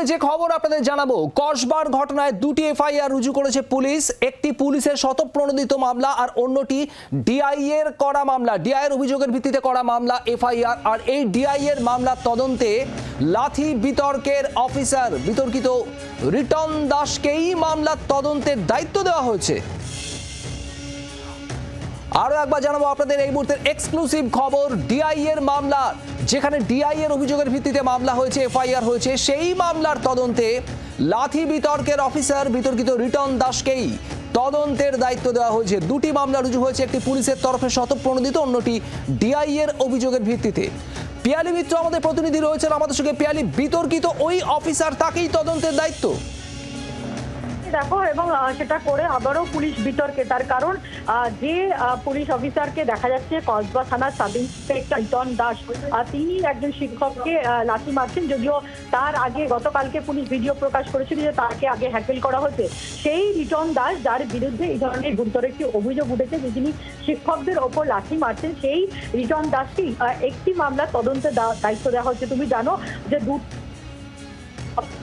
মুহূর্তে যে খবর আপনাদের জানাব, কসবার ঘটনায় দুটি এফআইআর রুজু করেছে পুলিশ, একটি পুলিশের শতপ্রণোদিত মামলা আর অন্যটি ডিআই এর করা মামলা। ডিআই এর অভিযোগের ভিত্তিতে করা মামলা, এফআইআর, আর এই ডিআই এর মামলার তদন্তে লাথি বিতর্কের অফিসার বিতর্কিত রিটন দাসকেই মামলার তদন্তের দায়িত্ব দেওয়া হয়েছে। আরও একবার জানাব আপনাদের এই মুহূর্তের এক্সক্লুসিভ খবর ডিআই এর মামলা। যেখানে ডিআই এর অভিযোগের ভিত্তিতে মামলা হয়েছে এফআইআর হয়েছে, সেই মামলার তদন্তে লাথি বিতর্কের অফিসার বিতর্কিত রিটন দাসকেই তদন্তের দায়িত্ব দেওয়া হয়েছে। দুটি মামলা রুজু হয়েছে, একটি পুলিশের তরফে শতপ্রণোদিত অন্যটি ডিআই এর অভিযোগের ভিত্তিতে। পিয়ালি মিত্র আমাদের প্রতিনিধি রয়েছেন, আমাদের সঙ্গে পিয়ালি, বিতর্কিত ওই অফিসার তাকেই তদন্তের দায়িত্ব। দেখো এবং সেটা করে আবারও পুলিশ বিতর্কে তার কারণ যে পুলিশ অফিসারকে দেখা যাচ্ছে কসবা থানার সাব ইন্সপেক্টর ইটন দাস তিনি একজন শিক্ষককে লাথি মারছেন যদিও তার আগে গতকালকে পুলিশ ভিডিও প্রকাশ করেছিল যে তাকে আগে হ্যাকেল করা হয়েছে। সেই রিটন দাস যার বিরুদ্ধে এই ধরনের গুরুতর একটি অভিযোগ উঠেছে যে যিনি শিক্ষকদের ওপর লাথি মারছেন সেই রিটন দাসকে আহ, একটি মামলার তদন্তের দায়িত্ব দেওয়া হচ্ছে। তুমি জানো যে দু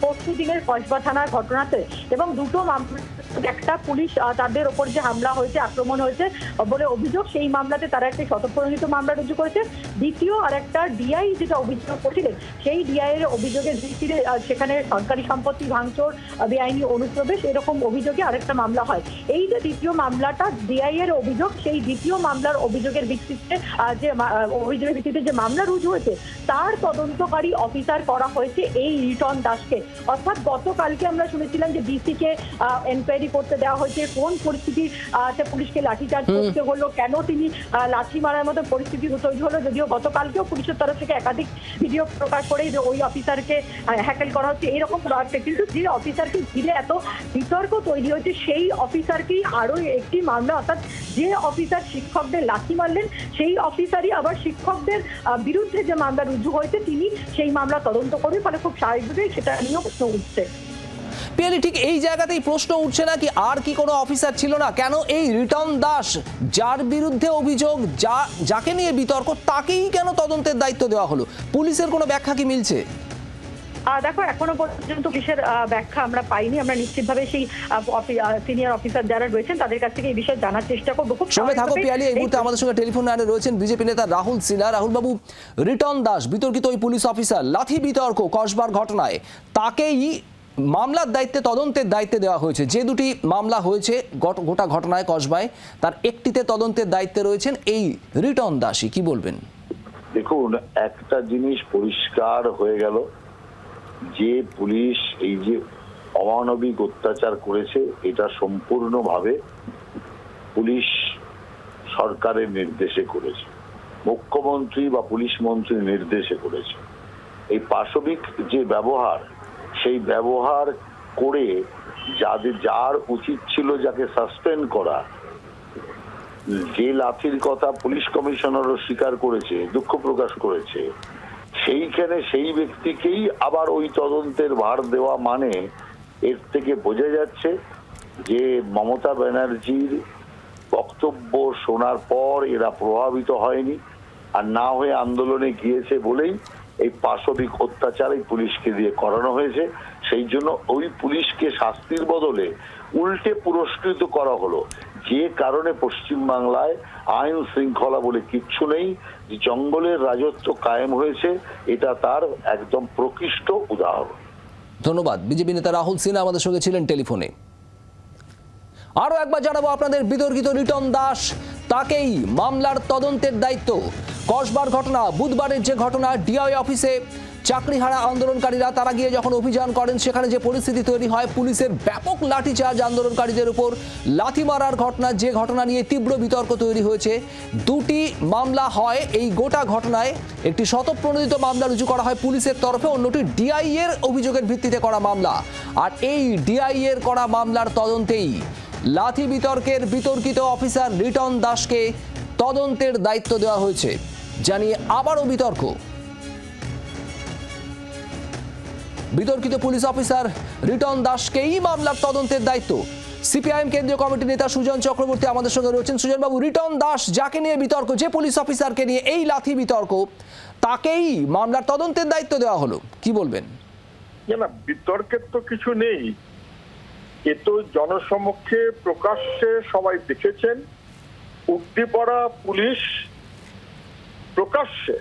পরশু দিনের কসবা থানার ঘটনাতে এবং দুটো একটা পুলিশ তাদের ওপর যে হামলা হয়েছে, আক্রমণ হয়েছে বলে অভিযোগ, সেই মামলাতে তারা একটা শতপ্রণীত মামলা রুজু করেছে। দ্বিতীয় আর একটা ডিআই যেটা অভিযোগ করছিলেন, সেই ডিআই এর অভিযোগের ভিত্তিতে সেখানে সরকারি সম্পত্তি ভাঙচুর বেআইনি অনুপ্রবেশ, এরকম অভিযোগে আরেকটা মামলা হয়। এই যে দ্বিতীয় মামলাটা ডিআই এর অভিযোগ, সেই দ্বিতীয় মামলার অভিযোগের ভিত্তিতে যে অভিযোগের ভিত্তিতে যে মামলা রুজু হয়েছে, তার তদন্তকারী অফিসার করা হয়েছে এই রিটন দাসকে অর্থাৎ গতকালকে আমরা শুনেছিলাম যে ডিসি কে এনকোয়ারি করতে দেওয়া হয়েছে। কোন পরিস্থিতি পুলিশকে লাঠিচার্জ করতে হলো? কেন তিনি লাঠি মারার মতো পরিস্থিতি তৈরি হলো? যদিও গতকালকেও পুলিশের তরফ থেকে একাধিক ভিডিও প্রকাশ করে যে ওই অফিসারকে হ্যাকেল করা হচ্ছে এরকম রয়েছে কিন্তু যে অফিসারকে ঘিরে এত বিতর্ক তৈরি হয়েছে সেই অফিসারকেই আরও একটি মামলা অর্থাৎ যে অফিসার শিক্ষকদের লাথি মারলেন সেই অফিসারই আবার শিক্ষকদের বিরুদ্ধে যে মামলা রুজু হয়েছে তিনি সেই মামলা তদন্ত করবে ফলে খুব স্বাভাবিকভাবেই সেটা নিয়েও প্রশ্ন উঠছে। পিয়ালি, ঠিক এই জায়গাতেই প্রশ্ন উঠছে না কি আর কি কোনো অফিসার ছিল না? কেন এই রিটন দাস, যার বিরুদ্ধে অভিযোগ, যা, যাকে নিয়ে বিতর্ক, তাকেই কেন তদন্তের দায়িত্ব দেওয়া হলো? পুলিশের কোনো ব্যাখ্যা কি মিলছে? দেখো এখনও পর্যন্ত কিসের ব্যাখ্যা আমরা পাইনি। আমরা নিশ্চিতভাবে সেই সিনিয়র অফিসার যারা রয়েছেন তাদের কাছ থেকে এই বিষয়ে জানার চেষ্টা করব। খুব সঙ্গে থাকো পিয়ালি এই মুহূর্তে আমাদের সঙ্গে টেলিফোন লাইনে রয়েছেন বিজেপি নেতা রাহুল সিনহা। রাহুল বাবু রিটন দাস বিতর্কিত ওই পুলিশ অফিসার লাথি বিতর্ক কসবার ঘটনায় তাকেই মামলার দায়িত্বে তদন্তের দায়িত্বে দেওয়া হয়েছে। যে দুটি মামলা হয়েছে গোটা ঘটনায় কসবায় তার একটিতে তদন্তের দায়িত্বে রয়েছেন এই রিটন দাসই। কি বলবেন? দেখুন একটা জিনিস পরিষ্কার হয়ে গেল। যে পুলিশ এই যে অমানবিক অত্যাচার করেছে, এটা সম্পূর্ণভাবে পুলিশ সরকারের নির্দেশে করেছে। মুখ্যমন্ত্রী বা পুলিশ মন্ত্রীর নির্দেশে করেছে। এই পাশবিক যে ব্যবহার, সেই ব্যবহার করে যাদের, যার উচিত ছিল যাকে সাসপেন্ড করা, যে লাঠির কথা পুলিশ কমিশনারও স্বীকার করেছে, দুঃখ প্রকাশ করেছে সেইখানে সেই ব্যক্তিকেই আবার ওই তদন্তের ভার দেওয়া মানে এর থেকে বোঝা যাচ্ছে যে মমতা ব্যানার্জির বক্তব্য শোনার পর এরা প্রভাবিত হয়নি আর না হয়ে আন্দোলনে গিয়েছে বলেই এই পাশবিক অত্যাচার এই পুলিশকে দিয়ে করানো হয়েছে। সেই জন্য ওই পুলিশকে শাস্তির বদলে উল্টে পুরস্কৃত করা হলো। যে কারণে পশ্চিমবাংলায় আইন শৃঙ্খলা বলে কিচ্ছু নেই, যে জঙ্গলের রাজত্ব কায়েম হয়েছে, এটা তার একদম প্রকৃষ্ট উদাহরণ। ধন্যবাদ। বিজেপি নেতা রাহুল সিনহা আমাদের সঙ্গে ছিলেন টেলিফোনে। আরও একবার জানাব আপনাদের বিতর্কিত রিটন দাস, তাকেই মামলার তদন্তের দায়িত্ব। কসবার ঘটনা, বুধবারের যে ঘটনা ডিআই অফিসে চাকরিহারা আন্দোলনকারীরা তারা গিয়ে যখন অভিযান করেন, সেখানে যে পরিস্থিতি তৈরি হয়, পুলিশের ব্যাপক লাঠিচার্জ আন্দোলনকারীদের উপর। লাথি মারার ঘটনা, যে ঘটনা নিয়ে তীব্র বিতর্ক তৈরি হয়েছে, দুটি মামলা হয় এই গোটা ঘটনায়। একটি শতপ্রণোদিত মামলা রুজু করা হয় পুলিশের তরফে, অন্যটি ডিআই এর অভিযোগের ভিত্তিতে করা মামলা। আর এই ডিআই এর করা মামলার তদন্তেই লাথি বিতর্কের বিতর্কিত অফিসার রিটন দাসকে তদন্তের দায়িত্ব দেওয়া হয়েছে। জানিয়ে আবারও বিতর্ক। বিতর্কিত পুলিশ অফিসার রিটন দাসকেই মামলার তদন্তের দায়িত্ব। সিপিআইএম কেন্দ্রীয় কমিটির নেতা সুজন চক্রবর্তী আমাদের সঙ্গে রয়েছেন। সুজনবাবু, রিটন দাস যাকে নিয়ে বিতর্ক, যে পুলিশ অফিসারকে নিয়ে এই লাথি বিতর্ক, তাকেই মামলার তদন্তের দায়িত্ব দেওয়া হলো। কি বলবেন? না বিতর্কের তো কিছু নেই। এ তো জনসমক্ষে প্রকাশ্যে সবাই দেখেছেন উর্দিপড়া পুলিশ প্রকাশ্যে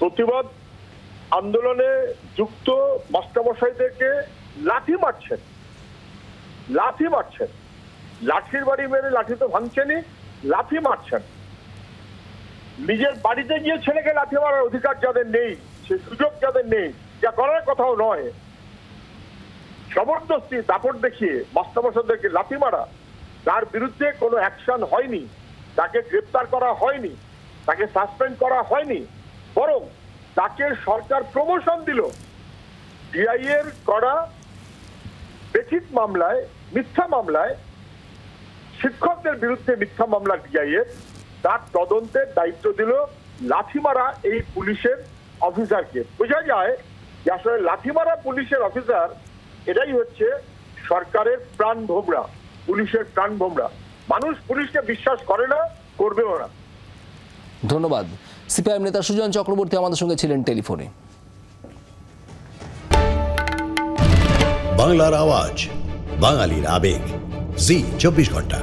প্রতিবাদ আন্দোলনে যুক্ত মাস্টারমশাইদেরকে লাঠি মারছেন। লাঠি মারছেন। লাঠির বাড়ি মেরে লাঠি তো ভাঙছেনই, লাঠি মারছেন। নিজের বাড়িতে গিয়ে ছেলেকে লাঠি মারার অধিকার যাদের নেই, সে সুযোগ যাদের নেই, যা করার কথাও নয়। জবরদস্তি দাপট দেখিয়ে মাস্টারমশাইদেরকে লাঠি মারা, তার বিরুদ্ধে কোনো অ্যাকশন হয়নি। তাকে গ্রেপ্তার করা হয়নি, তাকে সাসপেন্ড করা হয়নি। বরং তাকে সরকার প্রমোশন দিল। ডিআই এর করা বেঠিক মামলায়, মিথ্যা মামলায়, শিক্ষকদের বিরুদ্ধে মিথ্যা মামলা ডিআই এর, তার তদন্তের দায়িত্ব দিল লাঠিমারা এই পুলিশের অফিসারকে। বোঝা যায় যে আসলে লাঠিমারা পুলিশের অফিসার এটাই হচ্ছে সরকারের প্রাণ ভোমরা, পুলিশের প্রাণ ভোমরা। মানুষ পুলিশকে বিশ্বাস করে না, করবেও না। ধন্যবাদ। সিপিআইএম নেতা সুজন চক্রবর্তী আমাদের সঙ্গে ছিলেন টেলিফোনে। বাংলার আওয়াজ, বাঙালির আবেগ, জি, চব্বিশ ঘণ্টা।